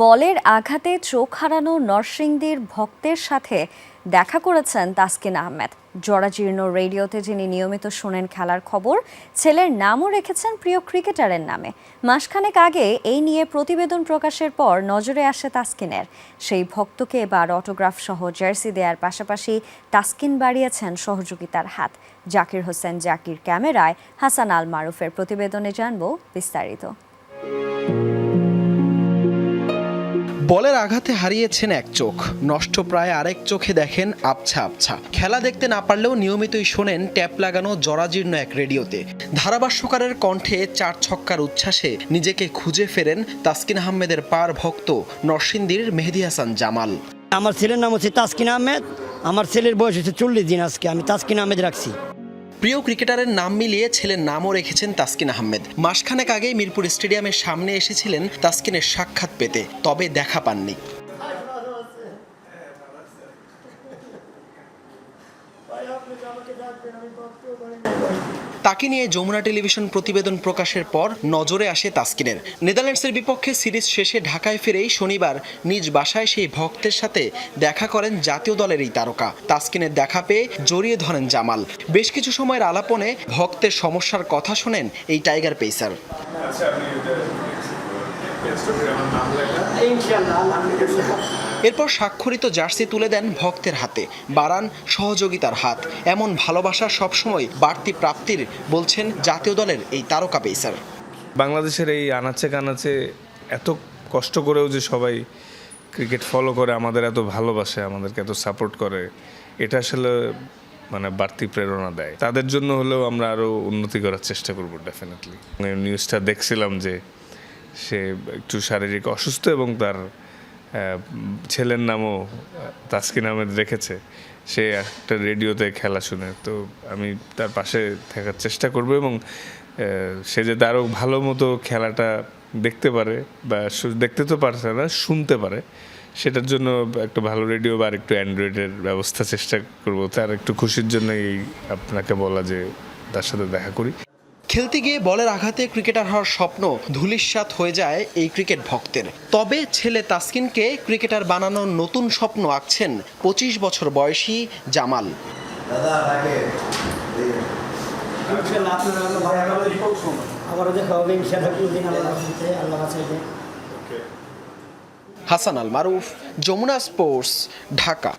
বলের আঘাতে চোখ হারানো নরসিংদীর ভক্তের সাথে দেখা করেছেন তাসকিন আহমেদ। জরাজীর্ণ রেডিওতে যিনি নিয়মিত শোনেন খেলার খবর, ছেলের নামও রেখেছেন প্রিয় ক্রিকেটারের নামে। মাসখানেক আগে এই নিয়ে প্রতিবেদন প্রকাশের পর নজরে আসে তাসকিনের। সেই ভক্তকে এবার অটোগ্রাফ সহ জার্সি দেওয়ার পাশাপাশি তাসকিন বাড়িয়েছেন সহযোগিতার হাত। জাকির হোসেন, জাকির ক্যামেরায় হাসান আল মারুফের প্রতিবেদনে জানব বিস্তারিত। বলের আঘাতে হারিয়েছেন এক চোখ। নষ্ট প্রায় আরেক চোখে দেখেন আবছা আবছা। খেলা দেখতে না পারলেও নিয়মিতই শোনেন ট্যাপ লাগানো জরাজীর্ণ এক রেডিওতে। ধারাভাষ্যকারের কণ্ঠে চার ছক্কার উচ্ছ্বাসে নিজেকে খুঁজে ফেরেন তাসকিন আহমেদের পার ভক্ত নরসিংদীর মেহেদি হাসান জামাল। আমার ছেলের নাম হচ্ছে তাসকিন আহমেদ। আমার ছেলের বয়স হচ্ছে চল্লিশ দিন আজকে। আমি তাসকিন আহমেদ রাখছি। প্রিয় ক্রিকেটারের নাম মিলিয়ে ছেলের নামও রেখেছেন তাসকিন আহমেদ। মাসখানেক আগেই মিরপুর স্টেডিয়ামের সামনে এসেছিলেন তাসকিনের সাক্ষাৎ পেতে, তবে দেখা পাননি। তাকে নিয়ে যমুনা টেলিভিশন প্রতিবেদন প্রকাশের পর নজরে আসে তাসকিনের নেদারল্যান্ডসের বিপক্ষে সিরিজ শেষে ঢাকায় ফিরেই শনিবার নিজ বাসায় সেই ভক্তের সাথে দেখা করেন জাতীয় দলের এই তারকা তাসকিনের দেখা পেয়ে জড়িয়ে ধরেন জামাল বেশ কিছু সময়ের আলাপনে ভক্তের সমস্যার কথা শোনেন এই টাইগার পেসার আচ্ছা এরপর স্বাক্ষরিত জার্সি তুলে দেন ভক্তের হাতে। বাড়ান সহযোগিতার হাত। এমন ভালোবাসা সবসময় বাড়তি প্রাপ্তির, বলছেন জাতীয় দলের এই তারকা পেসার। বাংলাদেশের এই আনাচে কানাচে এত কষ্ট করেও যে সবাই ক্রিকেট ফলো করে, আমাদের এত ভালোবাসে, আমাদেরকে এত সাপোর্ট করে, এটা আসলে মানে বাড়তি প্রেরণা দেয়। তাদের জন্য হলেও আমরা আরও উন্নতি করার চেষ্টা করব ডেফিনেটলি নিউজটা দেখছিলাম যে সে একটু শারীরিক অসুস্থ এবং তার ছেলের নামও তাসকিন আহমেদ রেখেছে। সে একটা রেডিওতে খেলা শুনে। তো আমি তার পাশে থাকার চেষ্টা করব এবং সে যে আরও ভালো মতো খেলাটা দেখতে পারে বা দেখতে তো পারছে না, শুনতে পারে, সেটার জন্য একটা ভালো রেডিও বা একটু অ্যান্ড্রয়েডের ব্যবস্থা চেষ্টা করব। তার একটু খুশির জন্য এই আপনাকে বলা যে তার সাথে দেখা করি। খেলতে গিয়ে বলের আঘাতে ক্রিকেটার হওয়ার স্বপ্ন ধূলিসাৎ হয়ে যায় এই ক্রিকেট ভক্তের। তবে ছেলে তাসকিনকে ক্রিকেটার বানানোর নতুন স্বপ্ন আঁকছেন পঁচিশ বছর বয়সী জামাল। হাসান আল মারুফ যমুনা স্পোর্টস ঢাকা।